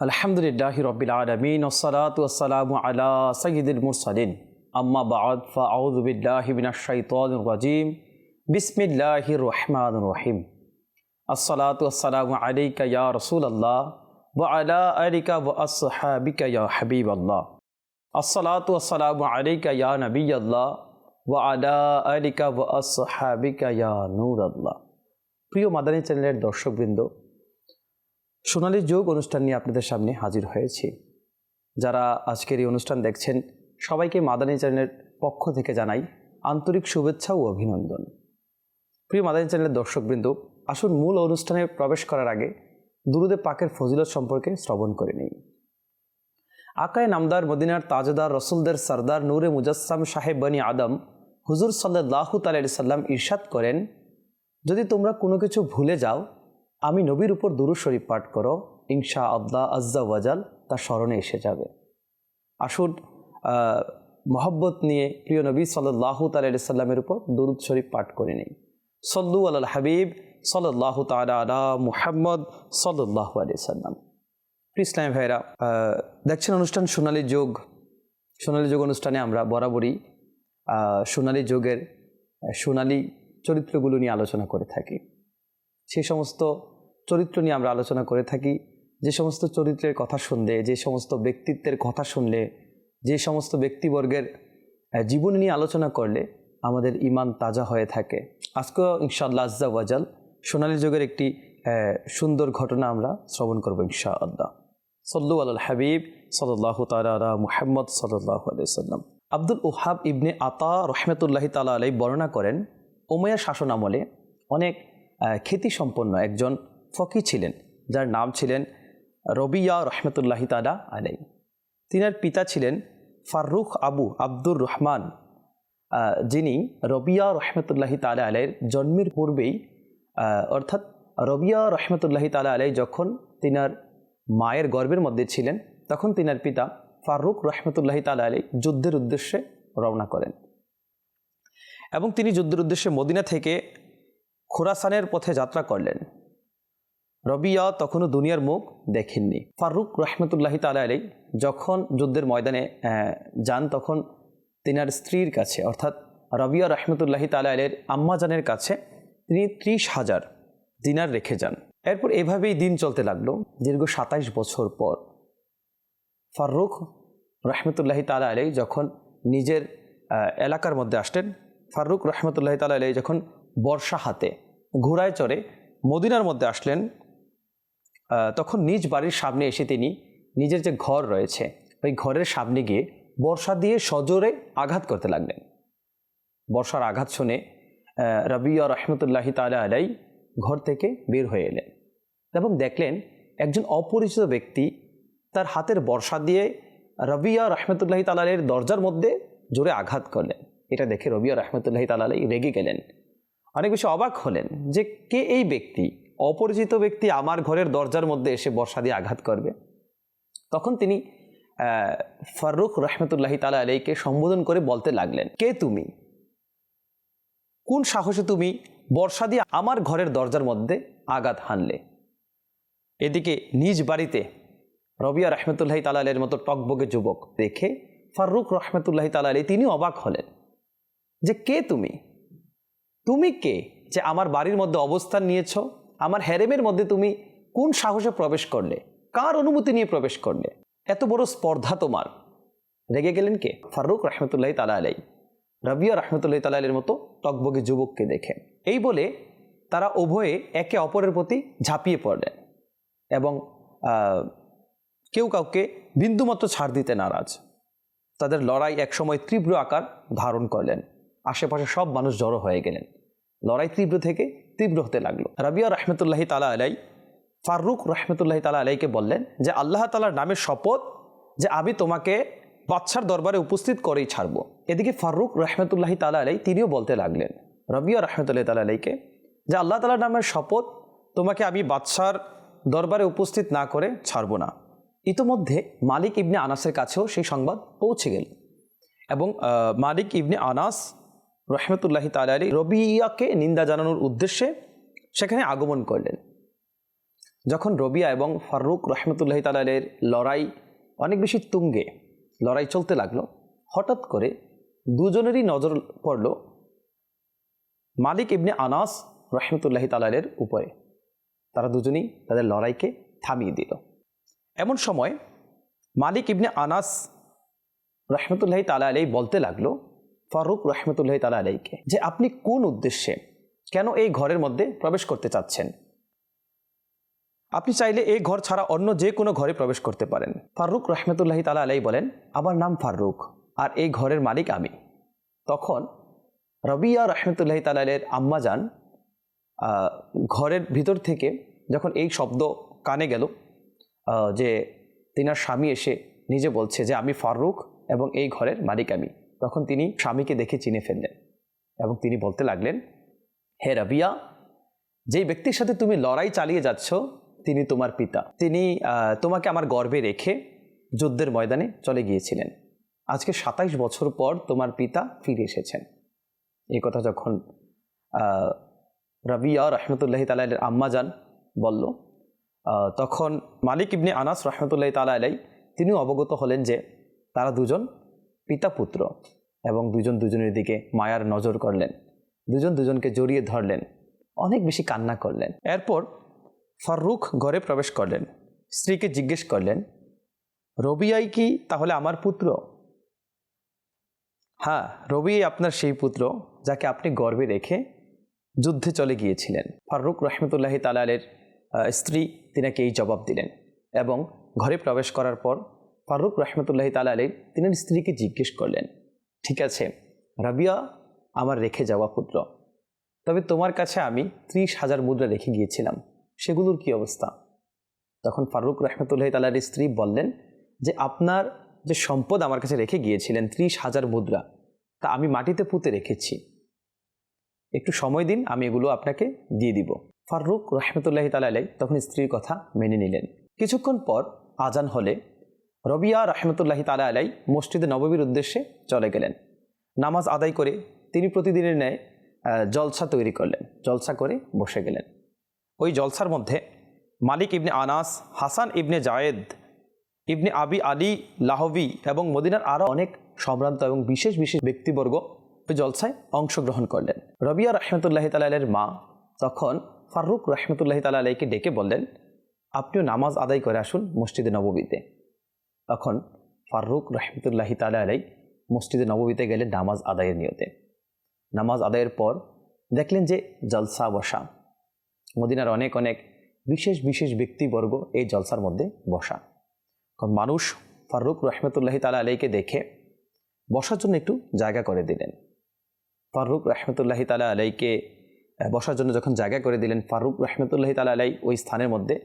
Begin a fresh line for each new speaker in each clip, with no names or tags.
আলহামদুলিল্লাহ রবিল আলমিন ওসলাত ওসালাম আলা সঈদুল মুরসালিন আম্মা বাদ ফাউদ্বিল্লাহিবিনাশাইতন রাজিম বিসমিল্লাহ রহমান রহিম আসসালাত ওসালাম আলাইকা ইয়া রসুল আল্লাহ ও আলা আলিকা ও আসহাবিকা ইয়া হাবিব আল্লাহ আসসালাত ওসালাম আলাইকা ইয়া নবী আল্লাহ ও আলা আলিকা ও আসহাবিকা ইয়া নূর আল্লাহ প্রিয় মাদানী চ্যানেলের দর্শকবৃন্দ সোনালী যোগ অনুষ্ঠান নিয়ে আপনাদের সামনে হাজির হয়েছি। যারা আজকের এই অনুষ্ঠান দেখছেন, সবাইকে মাদানী চ্যানেলের পক্ষ থেকে জানাই আন্তরিক শুভেচ্ছা ও অভিনন্দন। প্রিয় মাদানী চ্যানেলের দর্শকবৃন্দ, আসুন মূল অনুষ্ঠানে প্রবেশ করার আগে দুরুদে পাকের ফজিলত সম্পর্কে শ্রবণ করে নেই। আকায় নামদার মদিনার তাজদার রসুলদের সর্দার নূরে মুজাসসাম সাহেব বনি আদম, হুজুর সাল্লাহ তাল্লাহ সাল্লাম ইরশাদ করেন, যদি তোমরা কোনো কিছু ভুলে যাও আমি নবীর উপর দুরু শরীফ পাঠ করো, ইনশা আল্লাহ আজ্জা ওয়াজাল তার স্মরণে এসে যাবে। আসুন মহব্বত নিয়ে প্রিয় নবী সাল্লাহ সাল্লামের উপর দুরুদ শরীফ পাঠ করে নিই। সল্লু আল হাবিব সাল্লাহ তালা মুহাম্মদ সাল্লাহ আলি সাল্লাম। ইসলাম ভাইরা দেখছেন অনুষ্ঠান সোনালী যোগ? সোনালী যোগ অনুষ্ঠানে আমরা বরাবরই সোনালী যোগের সোনালী চরিত্রগুলো নিয়ে আলোচনা করে থাকি। সেই সমস্ত চরিত্র নিয়ে আমরা আলোচনা করে থাকি। যে সমস্ত চরিত্রের কথা শুনলে, যে সমস্ত ব্যক্তিত্বের কথা শুনলে, যে সমস্ত ব্যক্তিবর্গের জীবন নিয়ে আলোচনা করলে আমাদের ইমান তাজা হয়ে থাকে। আজকেও ইনশাআল্লাহ আজ্জা ওয়াজাল সোনালী যুগের একটি সুন্দর ঘটনা আমরা শ্রবণ করব ইনশাআল্লাহ। সল্লু আল হাবিব সাল্লাহ তালা মুহাম্মদ সাল্লাহ আলাইসাল্লাম আব্দুল উহাব ইবনে আতা রহমতুল্লাহি তালা আলাই বর্ণনা করেন ওময়া শাসন আমলে অনেক খ্যাতিসম্পন্ন একজন ফকি ছিলেন, যার নাম ছিলেন রবিয়া রহমতুল্লাহি তালা আলাই তিনার পিতা ছিলেন ফারুখ আবু আব্দুর রহমান যিনি রবিয়া রহমতুল্লাহি তালা আলাইয়ের জন্মের পূর্বেই অর্থাৎ রবিয়া রহমতুল্লাহি তালা আলাই যখন তিনার মায়ের গর্বের মধ্যে ছিলেন, তখন তিনার পিতা ফারুক রহমতুল্লাহি তালা আলাই যুদ্ধের উদ্দেশ্যে রওনা করেন। এবং তিনি যুদ্ধের উদ্দেশ্যে মদিনা থেকে খোরাসানের পথে যাত্রা করলেন। রবিয়া তখনও দুনিয়ার মুখ দেখেননি। ফারুক রহমতুল্লাহি তালা আলাই যখন যুদ্ধের ময়দানে যান তখন তিনার স্ত্রীর কাছে, অর্থাৎ রবিয়া রহমতুল্লাহি তালা আলের আম্মাজানের কাছে তিনি ত্রিশ হাজার দিনার রেখে যান। এরপর এভাবেই দিন চলতে লাগল, দীর্ঘ সাতাইশ বছর পর। ফারুক রহমতুল্লাহি তালা আলাই যখন নিজের এলাকার মধ্যে আসলেন ফারুক রহমতুল্লাহি তালা আলাই যখন বর্ষা হাতে ঘোড়ায় চড়ে মদিনার মধ্যে আসলেন তখন নিজ বাড়ির সামনে এসে তিনি নিজের যে ঘর রয়েছে, ওই ঘরের সামনে গিয়ে বর্ষা দিয়ে সজোরে আঘাত করতে লাগলেন। বর্ষার আঘাত শুনে রবিয়া রহমতুল্লাহি তালা আলাই ঘর থেকে বের হয়ে এলেন এবং দেখলেন একজন অপরিচিত ব্যক্তি তার হাতের বর্ষা দিয়ে রবিয়া রহমতুল্লাহি তালালের দরজার মধ্যে জোরে আঘাত করলেন। এটা দেখে রবিয়া রহমতুল্লাহি তালাই রেগে গেলেন। অনেক বেশি অবাক হলেন যে কে এই ব্যক্তি? অপরিচিত ব্যক্তি আমার ঘরের দরজার মধ্যে এসে বর্ষা দিয়ে আঘাত করবে। তখন তিনি ফারুক রহমতুল্লাহি তালা আলাইকে সম্বোধন করে বলতে লাগলেন, কে তুমি? কোন সাহসে তুমি বর্ষা দিয়ে আমার ঘরের দরজার মধ্যে আঘাত হানলে? এদিকে নিজ বাড়িতে রবিয়া রহমতুল্লাহি তালালের মতো টকবগে যুবক দেখে ফারুক রহমতুল্লাহি তালালি তিনি অবাক হলেন, যে কে তুমি? তুমি কে? যে আমার বাড়ির মধ্যে অবস্থান নিয়েছ? আমার হ্যারেমের মধ্যে তুমি কোন সাহসে প্রবেশ করলে? কার অনুমতি নিয়ে প্রবেশ করলে? এত বড় স্পর্ধা তোমার। রেগে গেলেন কে? ফারুক রহমতুল্লাহ তালা আলাই রবিয়া রহমতুল্লাহ তালা আলের মতো টকবগে যুবককে দেখে এই বলে তারা উভয়ে একে অপরের প্রতি ঝাঁপিয়ে পড়লেন এবং কেউ কাউকে বিন্দুমাত্র ছাড় দিতে নারাজ। তাদের লড়াই একসময় তীব্র আকার ধারণ করলেন। আশেপাশে সব মানুষ জড়ো হয়ে গেলেন। লড়াই তীব্র থেকে তীব্র হতে লাগল। রাবিয়া রহমতুল্লাহি তালা আলাই ফারুক রহমতুল্লাহি তালা আলাইকে বললেন যে, আল্লাহ তালার নামের শপথ যে আমি তোমাকে বাচ্চার দরবারে উপস্থিত করেই ছাড়বো। এদিকে ফারুক রহমতুল্লাহি তালা আলাই তিনিও বলতে লাগলেন, রবিয়া রহমতুল্লাহ তালা আলাইকে যে আল্লাহ তালার নামের শপথ তোমাকে আমি বাদশার দরবারে উপস্থিত না করে ছাড়বো না। ইতোমধ্যে মালিক ইবনে আনাসের কাছেও সেই সংবাদ পৌঁছে গেল এবং মালিক ইবনে আনাস রহমতুল্লাহি তালা আলী রবিয়াকে নিন্দা জানানোর উদ্দেশ্যে সেখানে আগমন করলেন। যখন রবিয়া এবং ফারুক রহমতুল্লাহ তালের লড়াই অনেক বেশি তুঙ্গে, লড়াই চলতে লাগল, হঠাৎ করে দুজনেরই নজর পড়ল মালিক ইবনে আনাস রহমতুল্লাহি তালের উপরে। তারা দুজনেই তাদের লড়াইকে থামিয়ে দিল। এমন সময় মালিক ইবনে আনাস রহমতুল্লাহি তালা আলাই বলতে লাগল ফারুক রহমতুল্লাহ তালা আলাইকে, যে আপনি কোন উদ্দেশ্যে কেন এই ঘরের মধ্যে প্রবেশ করতে চাচ্ছেন? আপনি চাইলে এই ঘর ছাড়া অন্য যে কোনো ঘরে প্রবেশ করতে পারেন। ফারুক রহমতুল্লাহি তালা আলাই বলেন, আমার নাম ফারুক, আর এই ঘরের মালিক আমি। তখন রবিয়া রহমতুল্লাহি তালের আম্মা যান ঘরের ভিতর থেকে যখন এই শব্দ কানে গেল যে তিনার স্বামী এসে নিজে বলছে যে, আমি ফারুক এবং এই ঘরের মালিক আমি। তখন তিনি স্বামীকে দেখে চিনে ফেললেন এবং তিনি বলতে লাগলেন, হে রবিয়া, যেই ব্যক্তির সাথে তুমি লড়াই চালিয়ে যাচ্ছ, তিনি তোমার পিতা। তিনি তোমাকে আমার গর্বে রেখে যুদ্ধের ময়দানে চলে গিয়েছিলেন। আজকে সাতাইশ বছর পর তোমার পিতা ফিরে এসেছেন। এই কথা যখন রাবিয়া রহমতুল্লাহ তালের আম্মা যান, বলল তখন মালিক ইবনে আনাস রহমতুল্লাহ তালা আলাই, তিনিও অবগত হলেন যে তারা দুজন পিতা পুত্র এবং দুজন দুজনের দিকে মায়ার নজর করলেন। দুজন দুজনকে জড়িয়ে ধরলেন। অনেক বেশি কান্না করলেন। এরপর ফারুক ঘরে প্রবেশ করলেন। স্ত্রীকে জিজ্ঞেস করলেন, রবিয়াই কি তাহলে আমার পুত্র? হ্যাঁ রবি আপনার সেই পুত্র যাকে আপনি গর্বে রেখে যুদ্ধে চলে গিয়েছিলেন। ফারুক রহমতুল্লাহি তালালের স্ত্রী তিনাকে এই জবাব দিলেন এবং ঘরে প্রবেশ করার পর ফারুক রহমতুল্লাহি তালালের তিনার স্ত্রীকে জিজ্ঞেস করলেন, ঠিক আছে, রাবিয়া, আমার রেখে যাওয়া পুত্র। তবে তোমার কাছে আমি ত্রিশ হাজার মুদ্রা রেখে গিয়েছিলাম, সেগুলোর কি অবস্থা? তখন ফারুক রহমতুল্লাহ তালার স্ত্রী বললেন যে, আপনার যে সম্পদ আমার কাছে রেখে গিয়েছিলেন, ত্রিশ হাজার মুদ্রা, তা আমি মাটিতে পুঁতে রেখেছি। একটু সময় দিন, আমি এগুলো আপনাকে দিয়ে দিব। ফারুক রহমতুল্লাহ তালাই তখন স্ত্রীর কথা মেনে নিলেন। কিছুক্ষণ পর আজান হলে রবিয়া রহমতুল্লাহি তালা আলাই মসজিদে নববীর উদ্দেশ্যে চলে গেলেন। নামাজ আদায় করে তিনি প্রতিদিনের ন্যায় জলসা তৈরি করলেন, জলসা করে বসে গেলেন। ওই জলসার মধ্যে মালিক ইবনে আনাস, হাসান ইবনে জায়েদ, ইবনে আবি আলী লাহবি এবং মদিনার আরও অনেক সম্ভ্রান্ত এবং বিশেষ বিশেষ ব্যক্তিবর্গ ওই জলসায় অংশগ্রহণ করলেন। রবিয়া রহমতুল্লাহ তালের মা তখন ফারুক রহমতুল্লাহ তালা আলাইকে ডেকে বললেন, আপনিও নামাজ আদায় করে আসুন মসজিদে নববীতে। তখন ফারুক রহমতুল্লাহি তালা আলাই মসজিদে নববীতে গেলেন নামাজ আদায়ের নিয়তে। নামাজ আদায়ের পর দেখলেন যে জলসা বসা। মদিনার অনেক অনেক বিশেষ বিশেষ ব্যক্তিবর্গ এই জলসার মধ্যে বসা। কারণ মানুষ ফারুক রহমতুল্লাহি তালা আলাইকে দেখে বসার জন্য একটু জায়গা করে দিলেন। ফারুক রহমতুল্লাহি তালা আলাইকে বসার জন্য যখন জায়গা করে দিলেন ফারুক রহমতুল্লাহি তালা আলাই ওই স্থানের মধ্যে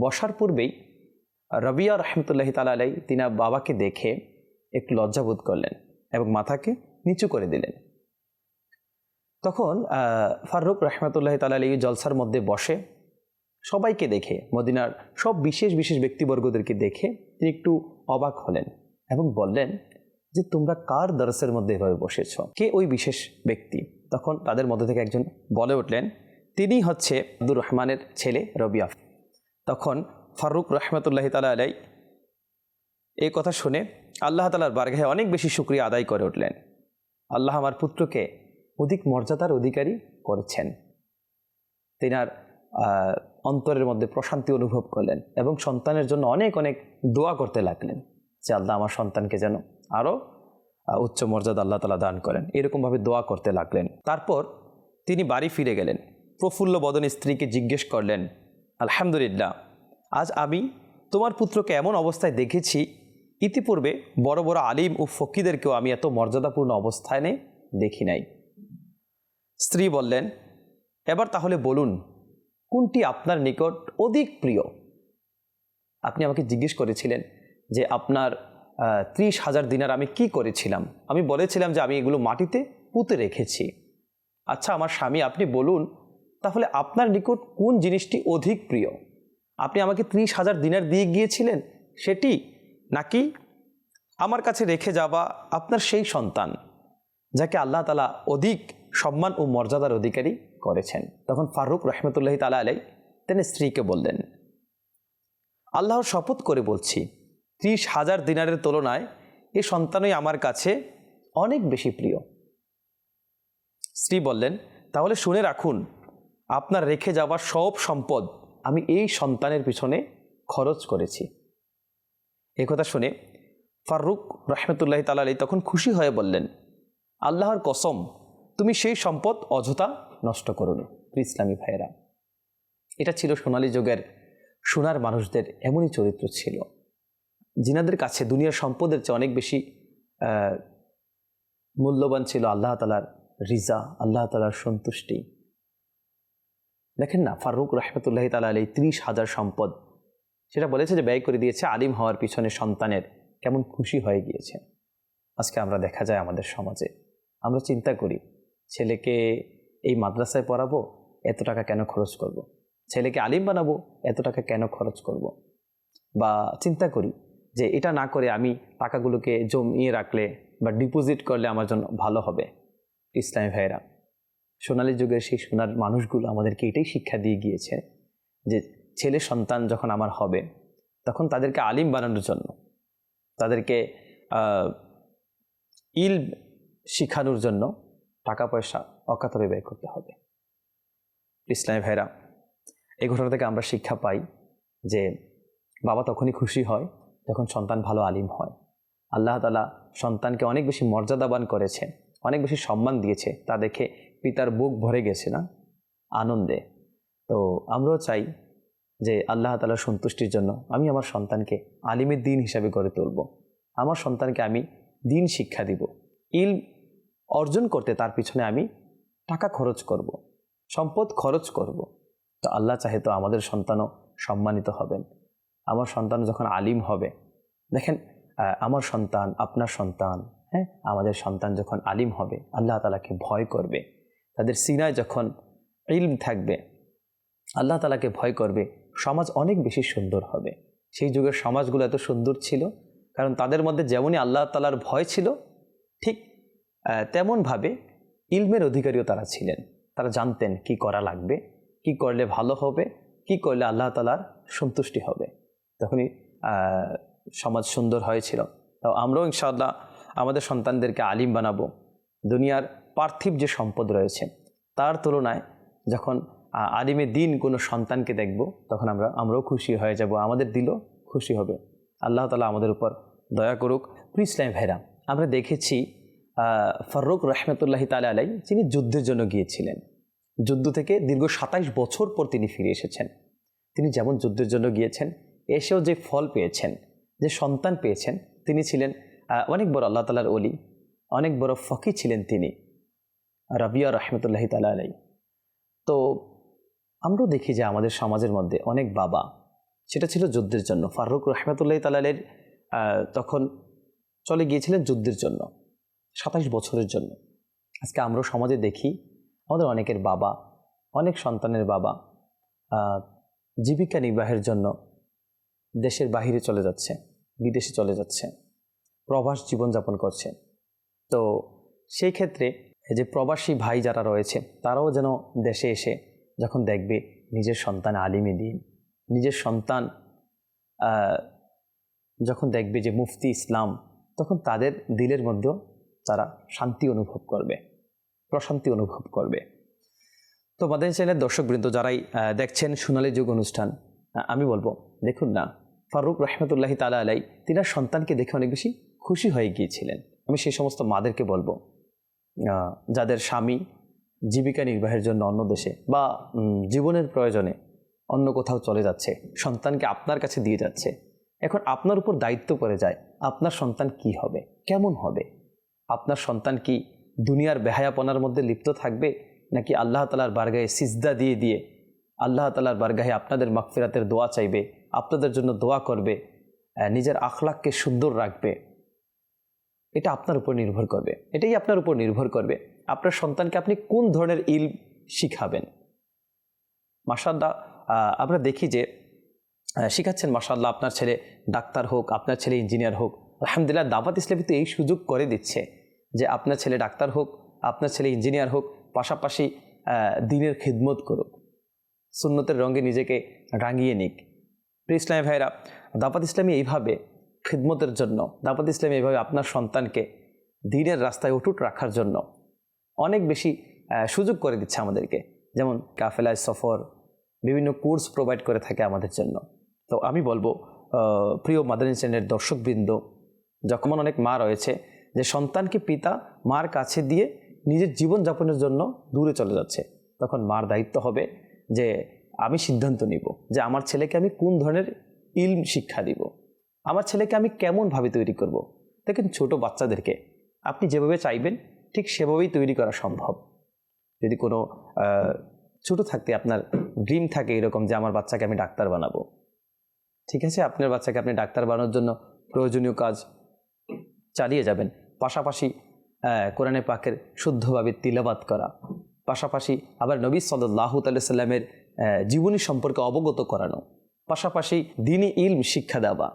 বসার পূর্বেই রবিয়া রহমতুল্লাহি তালা আলাই তিনা বাবাকে দেখে একটু লজ্জাবোধ করলেন এবং মাথাকে নিচু করে দিলেন। তখন ফারুক রহমতুল্লাহ তালা আলী জলসার মধ্যে বসে সবাইকে দেখে, মদিনার সব বিশেষ বিশেষ ব্যক্তিবর্গদেরকে দেখে তিনি একটু অবাক হলেন এবং বললেন যে, তোমরা কার দরসের মধ্যে এভাবে বসেছ? কে ওই বিশেষ ব্যক্তি? তখন তাদের মধ্যে থেকে একজন বলে উঠলেন, তিনি হচ্ছে আব্দুর রহমানের ছেলে রবিয়া। তখন ফারুক রহমতুল্লাহ তালা আলাই এই কথা শুনে আল্লাহ তালার বারগাহে অনেক বেশি শুক্রিয়া আদায় করে উঠলেন। আল্লাহ আমার পুত্রকে অধিক মর্যাদার অধিকারী করেছেন। তিনার অন্তরের মধ্যে প্রশান্তি অনুভব করলেন এবং সন্তানের জন্য অনেক অনেক দোয়া করতে লাগলেন যে আল্লাহ আমার সন্তানকে যেন আরও উচ্চ মর্যাদা আল্লাহ তালা দান করেন। এরকমভাবে দোয়া করতে লাগলেন। তারপর তিনি বাড়ি ফিরে গেলেন। প্রফুল্ল বদন স্ত্রীকে জিজ্ঞেস করলেন, আলহামদুলিল্লাহ আজ আমি তোমার পুত্রকে এমন অবস্থায় দেখেছি, ইতিপূর্বে বড় বড় আলিম ও ফকিদেরকেও আমি এত মর্যাদাপূর্ণ অবস্থায় অবস্থানে দেখি নাই। স্ত্রী বললেন, এবার তাহলে বলুন, কোনটি আপনার নিকট অধিক প্রিয়? আপনি আমাকে জিজ্ঞেস করেছিলেন যে, আপনার ত্রিশ হাজার দিনার আমি কি করেছিলাম? আমি বলেছিলাম যে, আমি এগুলো মাটিতে পুঁতে রেখেছি। আচ্ছা আমার স্বামী, আপনি বলুন, তাহলে আপনার নিকট কোন জিনিসটি অধিক প্রিয়? আপনি আমাকে ত্রিশ হাজার দিনার দিয়ে গিয়েছিলেন? সেটি নাকি আমার কাছে রেখে যাওয়া আপনার সেই সন্তান, যাকে আল্লাহ তালা অধিক সম্মান ও মর্যাদার অধিকারী করেছেন? তখন ফারুক রহমতুল্লাহ তালা আলাই তিনি স্ত্রীকে বললেন, আল্লাহর শপথ করে বলছি, ত্রিশ হাজার দিনারের তুলনায় এ সন্তানই আমার কাছে অনেক বেশি প্রিয়। স্ত্রী বললেন, তাহলে শুনে রাখুন, আপনার রেখে যাওয়া সব সম্পদ আমি এই সন্তানের পিছনে খরচ করেছি। কথা শুনে ফারুক রহমতুল্লাহ তালা তখন খুশি হয়ে বললেন, আল্লাহর কসম, তুমি সেই সম্পদ অযথা নষ্ট করোনি ইসলামী ভাইয়েরা। এটা ছিল সোনালী যুগের সোনার মানুষদের এমনই চরিত্র ছিল। জিনাদের কাছে দুনিয়ার সম্পদের চেয়ে অনেক বেশি মূল্যবান ছিল আল্লাহ তালার রিজা, আল্লাহ তালার সন্তুষ্টি। দেখেন না, ফারুক রহমতুল্লাহ তালা আলী ত্রিশ হাজার সম্পদ সেটা বলেছে যে ব্যয় করে দিয়েছে আলিম হওয়ার পিছনে সন্তানের কেমন খুশি হয়ে গিয়েছে আজকে আমরা দেখা যায় আমাদের সমাজে আমরা চিন্তা করি, ছেলেকে এই মাদ্রাসায় পড়াবো, এত টাকা কেন খরচ করব। ছেলেকে আলিম বানাবো, এত টাকা কেন খরচ করব। বা চিন্তা করি যে এটা না করে আমি টাকাগুলোকে জমিয়ে রাখলে বা ডিপোজিট করলে আমার জন্য ভালো হবে ইসলামী ভাইয়েরা সোনালী যুগের সেই সোনার মানুষগুলো আমাদেরকে এটাই শিক্ষা দিয়ে গিয়েছে যে ছেলে সন্তান যখন আমার হবে, তখন তাদেরকে আলিম বানানোর জন্য, তাদেরকে ইল শিখানোর জন্য টাকা পয়সা অকাতরে ব্যয় করতে হবে। ইসলামী ভাইরা, এই ঘটনা থেকে আমরা শিক্ষা পাই যে বাবা তখনই খুশি হয় যখন সন্তান ভালো আলিম হয়। আল্লাহ তালা সন্তানকে অনেক বেশি মর্যাদাবান করেছে অনেক বেশি সম্মান দিয়েছে, তা দেখে পিতার বুক ভরে গেছে না? আনন্দে। তো আমরাও চাই যে আল্লাহ তালার সন্তুষ্টির জন্য আমি আমার সন্তানকে আলিমের দিন হিসাবে গড়ে তুলব। আমার সন্তানকে আমি দিন শিক্ষা দিব। ইল অর্জন করতে তার পিছনে আমি টাকা খরচ করব। সম্পদ খরচ করব। তো আল্লাহ চাহে তো আমাদের সন্তানও সম্মানিত হবেন। আমার সন্তান যখন আলিম হবে, দেখেন আমার সন্তান, আপনার সন্তান হ্যাঁ আমাদের সন্তান যখন আলিম হবে, আল্লাহ তালাকে ভয় করবে। তাদের সিনায় যখন ইলম থাকবে, আল্লাহ তালাকে ভয় করবে, সমাজ অনেক বেশি সুন্দর হবে। সেই যুগের সমাজগুলো এত সুন্দর ছিল, কারণ তাদের মধ্যে যেমনই আল্লাহ তালার ভয় ছিল, ঠিক তেমনভাবে ইলমের অধিকারীও তারা ছিলেন। তারা জানতেন কি করা লাগবে, কি করলে ভালো হবে, কি করলে আল্লাহ তালার সন্তুষ্টি হবে। তখনই সমাজ সুন্দর হয়েছিল। তো আমরাও ইনশাআল্লাহ আমাদের সন্তানদেরকে আলিম বানাবো। দুনিয়ার পার্থিব যে সম্পদ রয়েছে, তার তুলনায় যখন আলিমে দিন কোনো সন্তানকে দেখব, তখন আমরা, আমরাও খুশি হয়ে যাব, আমাদের দিলও খুশি হবে। আল্লাহ তালা আমাদের উপর দয়া করুক প্রিয় ইসলাম ভাইরা, আমরা দেখেছি ফারুক রহমতুল্লাহি তালা আলাই তিনি যুদ্ধের জন্য গিয়েছিলেন। যুদ্ধ থেকে দীর্ঘ সাতাইশ বছর পর তিনি ফিরে এসেছেন। তিনি যেমন যুদ্ধের জন্য গিয়েছেন, এসেও যে ফল পেয়েছেন, যে সন্তান পেয়েছেন, তিনি ছিলেন অনেক বড় আল্লাহ তালার অলি অনেক বড় ফকি ছিলেন তিনি। রাবিয়া রহমতুল্লাহি তালা আলাই তো আমরাও দেখি যে আমাদের সমাজের মধ্যে অনেক বাবা, সেটা ছিল যুদ্ধের জন্য, ফারুক রহমতুল্লাহ তালালের তখন চলে গিয়েছিলেন যুদ্ধের জন্য, সাতাশ বছরের জন্য। আজকে আমরাও সমাজে দেখি আমাদের অনেকের বাবা, অনেক সন্তানের বাবা জীবিকা নির্বাহের জন্য দেশের বাহিরে চলে যাচ্ছে, বিদেশে চলে যাচ্ছে, প্রবাস জীবনযাপন করছে। তো সেই ক্ষেত্রে যে প্রবাসী ভাই যারা রয়েছে, তারাও যেন দেশে এসে যখন দেখবে নিজের সন্তান আলিমে দিন, নিজের সন্তান যখন দেখবে যে মুফতি ইসলাম, তখন তাদের দিলের মধ্যেও তারা শান্তি অনুভব করবে, প্রশান্তি অনুভব করবে। তো মাদানী চ্যানেলের দর্শকবৃন্দ যারাই দেখছেন সোনালী যুগ অনুষ্ঠান আমি বলব, দেখুন না, ফারুক রহমতুল্লাহি তালা আলাই, তিনার সন্তানকে দেখে অনেক বেশি খুশি হয়ে গিয়েছিলেন। আমি সেই সমস্ত মাদেরকে বলব যাদের স্বামী জীবিকা নির্বাহের জন্য অন্য দেশে বা জীবনের প্রয়োজনে অন্য কোথাও চলে যাচ্ছে, সন্তানকে আপনার কাছে দিয়ে যাচ্ছে, এখন আপনার উপর দায়িত্ব পড়ে যায়, আপনার সন্তান কি হবে, কেমন হবে? আপনার সন্তান কি দুনিয়ার বেহায়াপনার মধ্যে লিপ্ত থাকবে, নাকি আল্লাহ তালার বারগাহে সিজদা দিয়ে দিয়ে আল্লাহ তালার বারগাহে আপনাদের মাগফিরাতের দোয়া চাইবে, আপনাদের জন্য দোয়া করবে নিজের আখলাককে সুন্দর রাখবে এটা আপনার উপর নির্ভর করবে। এটাই আপনার উপর নির্ভর করবে। আপনার সন্তানকে আপনি কোন ধরনের ইল শিখাবেন? মাসাল্লাহ আমরা দেখি যে শিখাচ্ছেন মাসাল্লাহ আপনার ছেলে ডাক্তার হোক, আপনার ছেলে ইঞ্জিনিয়ার হোক। আলহামদুলিল্লাহ দাবাত ইসলামী তো এই সুযোগ করে দিচ্ছে যে, আপনার ছেলে ডাক্তার হোক, আপনার ছেলে ইঞ্জিনিয়ার হোক, পাশাপাশি দিনের খিদমত করুক। সুন্নতের রঙে নিজেকে রাঙিয়ে নিক। প্রিয় ইসলামী ভাইরা দাপাত ইসলামী এইভাবে খিদমতের জন্য দাপাত ইসলামী এইভাবে আপনার সন্তানকে দিনের রাস্তায় অটুট রাখার জন্য অনেক বেশি সুযোগ করে দিচ্ছে আমাদেরকে। যেমন কাফেলায় সফর, বিভিন্ন কোর্স প্রোভাইড করে থাকে আমাদের জন্য। তো আমি বলব প্রিয় মাদানী চ্যানেলের দর্শকবৃন্দ, যখন অনেক মা রয়েছে, যে সন্তানকে পিতা মার কাছে দিয়ে নিজের জীবনযাপনের জন্য দূরে চলে যাচ্ছে, তখন মার দায়িত্ব হবে যে, আমি সিদ্ধান্ত নিব যে আমার ছেলেকে আমি কোন ধরনের ইলম শিক্ষা দিব? আমার ছেলেকে আমি কেমনভাবে তৈরি করব। দেখেন ছোট বাচ্চাদেরকে আপনি যেভাবে চাইবেন, ঠিক সেভাবেই তৈরি করা সম্ভব। যদি কোনো ছোট থাকতে আপনার ড্রিম থাকে এরকম যে আমার বাচ্চাকে আমি ডাক্তার বানাবো। ঠিক আছে? আপনার বাচ্চাকে আপনি ডাক্তার বানানোর জন্য প্রয়োজনীয় কাজ চালিয়ে যাবেন। পাশাপাশি কোরআনে পাকের শুদ্ধভাবে তিলাবাত করা। পাশাপাশি আবার নবী সাল্লাহ সাল্লামের জীবনী সম্পর্কে অবগত করানো। পাশাপাশি দিনই ইলম শিক্ষা দেওয়া।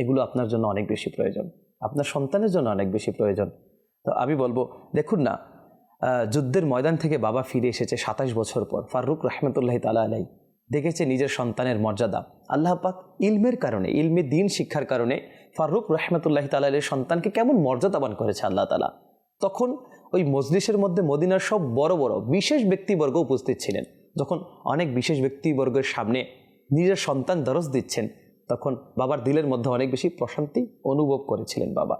এগুলো আপনার জন্য অনেক বেশি প্রয়োজন। আপনার সন্তানের জন্য অনেক বেশি প্রয়োজন। তো আমি বলব, দেখুন না যুদ্ধের ময়দান থেকে বাবা ফিরে এসেছে সাতাশ বছর পর। ফারুক রহমতুল্লাহ তালা আলাই দেখেছে নিজের সন্তানের মর্যাদা। আল্লাহ পাক ইলমের কারণে, ইলমে দিন শিক্ষার কারণে ফারুক রহমতুল্লাহ তালা আলের সন্তানকে কেমন মর্যাদাবান করেছে আল্লাহ তালা তখন ওই মজলিসের মধ্যে মদিনার সব বড় বড় বিশেষ ব্যক্তিবর্গ উপস্থিত ছিলেন। যখন অনেক বিশেষ ব্যক্তিবর্গের সামনে নিজের সন্তান দরজ দিচ্ছেন তখন বাবার দিলের মধ্যে অনেক বেশি প্রশান্তি অনুভব করেছিলেন বাবা।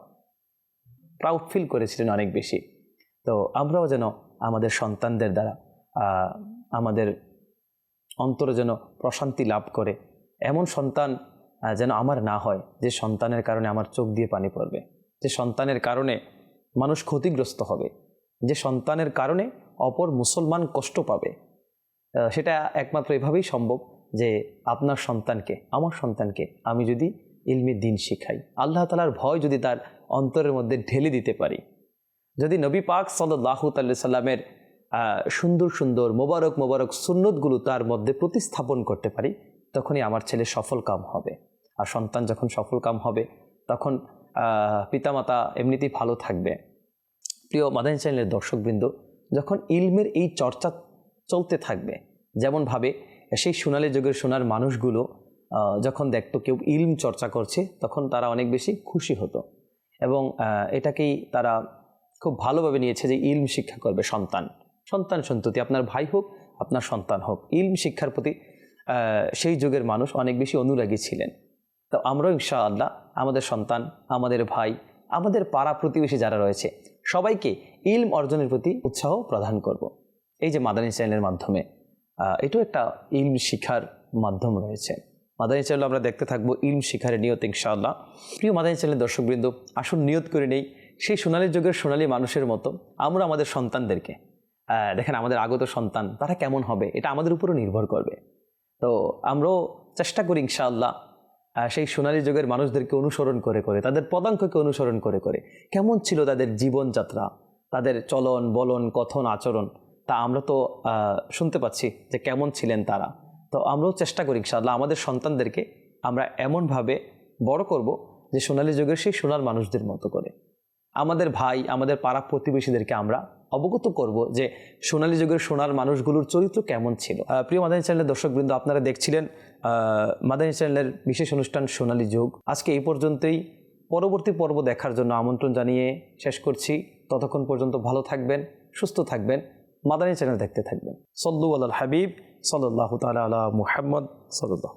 প্রাউড ফিল করেছিলেন অনেক বেশি। তো আমরাও যেন আমাদের সন্তানদের দ্বারা আমাদের অন্তরে যেন প্রশান্তি লাভ করে। এমন সন্তান যেন আমার না হয়, যে সন্তানের কারণে আমার চোখ দিয়ে পানি পড়বে। যে সন্তানের কারণে মানুষ ক্ষতিগ্রস্ত হবে। যে সন্তানের কারণে অপর মুসলমান কষ্ট পাবে। সেটা একমাত্র এভাবেই সম্ভব। যে আপনার সন্তানকে আমার সন্তানকে আমি যদি ইলমি দিন শিখাই আল্লাহ তালার ভয় যদি তার অন্তরের মধ্যে ঢেলে দিতে পারি। যদি নবী পাক সাল্লাহ সাল্লামের আহ, সুন্দর সুন্দর মোবারক মোবারক সুন্নতগুলো তার মধ্যে প্রতিস্থাপন করতে পারি তখনই আমার ছেলে সফল কাম হবে। আর সন্তান যখন সফল কাম হবে তখন পিতামাতা এমনিতেই ভালো থাকবে। প্রিয় মাদানী চ্যানেলের দর্শকবৃন্দ যখন ইলমের এই চর্চা চলতে থাকবে যেমনভাবে সেই সোনালী যুগের সোনার মানুষগুলো যখন দেখতো কেউ ইলম চর্চা করছে, তখন তারা অনেক বেশি খুশি হতো। এবং এটাকেই তারা খুব ভালোভাবে নিয়েছে যে ইলম শিক্ষা করবে সন্তান। সন্তান সন্ততি, আপনার ভাই হোক, আপনার সন্তান হোক। ইলম শিক্ষার প্রতি সেই যুগের মানুষ অনেক বেশি অনুরাগী ছিলেন। তো আমরাও ইনশা আল্লাহ আমাদের সন্তান, আমাদের ভাই, আমাদের পাড়া প্রতিবেশী যারা রয়েছে, সবাইকে ইলম অর্জনের প্রতি উৎসাহ প্রদান করব। এই যে মাদানী চ্যানেলের মাধ্যমে। এটাও একটা ইলম শিখার মাধ্যম রয়েছে। মাদানী চ্যানেল আমরা দেখতে থাকব ইলম শিখারের নিয়ত ইনশাআল্লাহ। প্রিয় মাদানী চ্যানেলের দর্শকবৃন্দ, আসুন নিয়ত করে নেই, সেই সোনালী যুগের সোনালী মানুষের মতো আমরা আমাদের সন্তানদেরকে দেখেন আমাদের আগত সন্তান, তারা কেমন হবে, এটা আমাদের উপরও নির্ভর করবে। তো আমরাও চেষ্টা করি ইনশাআল্লাহ সেই সোনালী যুগের মানুষদেরকে অনুসরণ করে করে, তাদের পদাঙ্ককে অনুসরণ করে করে, কেমন ছিল তাদের জীবনযাত্রা, তাদের চলন, বলন, কথন, আচরণ তা আমরা তো শুনতে পাচ্ছি যে কেমন ছিলেন তারা। তো আমরাও চেষ্টা করি ইনশাআল্লাহ আমাদের সন্তানদেরকে আমরা এমনভাবে বড় করব যে সোনালী যুগের সেই সোনার মানুষদের মতো করে। আমাদের ভাই, আমাদের পাড়া প্রতিবেশীদেরকে আমরা অবগত করব যে সোনালী যুগের সোনার মানুষগুলোর চরিত্র কেমন ছিল। প্রিয় মাদানী চ্যানেলের দর্শকবৃন্দ, আপনারা দেখছিলেন মাদানী চ্যানেলের বিশেষ অনুষ্ঠান সোনালী যুগ। আজকে এই পর্যন্তই। পরবর্তী পর্ব দেখার জন্য আমন্ত্রণ জানিয়ে শেষ করছি। ততক্ষণ পর্যন্ত ভালো থাকবেন, সুস্থ থাকবেন। মাদানী চ্যানেল দেখতে থাকবেন। সল্লু আল্লাহ হাবিব সাল্লাহ তালা আলা মুহাম্মদ সাল্লাহ